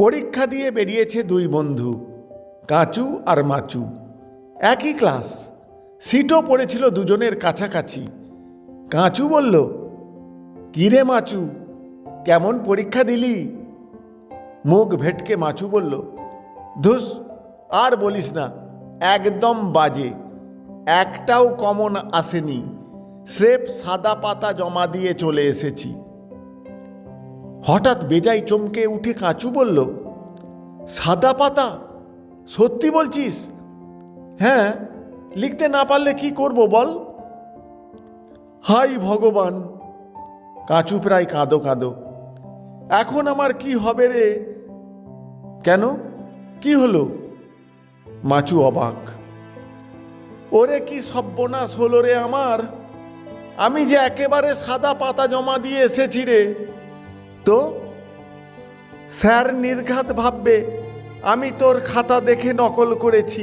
পরীক্ষা দিয়ে বেরিয়েছে দুই বন্ধু, কাঁচু আর মাচু। একই ক্লাস, সিটও পড়েছিল দুজনের কাছাকাছি। কাঁচু বলল, কিরে মাচু, কেমন পরীক্ষা দিলি? মুখ ভেটকে মাচু বলল, ধুস, আর বলিস না, একদম বাজে। একটাও কমন আসেনি। স্রেফ সাদা পাতা জমা দিয়ে চলে এসেছি। হঠাৎ বেজাই চমকে উঠে কাঁচু বলল, সাদা পাতা, সত্যি বলছিস? হ্যাঁ লিখতে না পারলে কি করব বল? হাই ভগবান! কাঁচু প্রায় কাঁদো কাঁদো, এখন আমার কি হবে রে? কেন? কি হলো? মাচু অবাক, ওরে কি সব্যনাশ হলো রে আমার? আমি যে একেবারে সাদা পাতা জমা দিয়ে এসেছি রে। তো স্যার নির্ঘাত ভাববে আমি তোর খাতা দেখে নকল করেছি।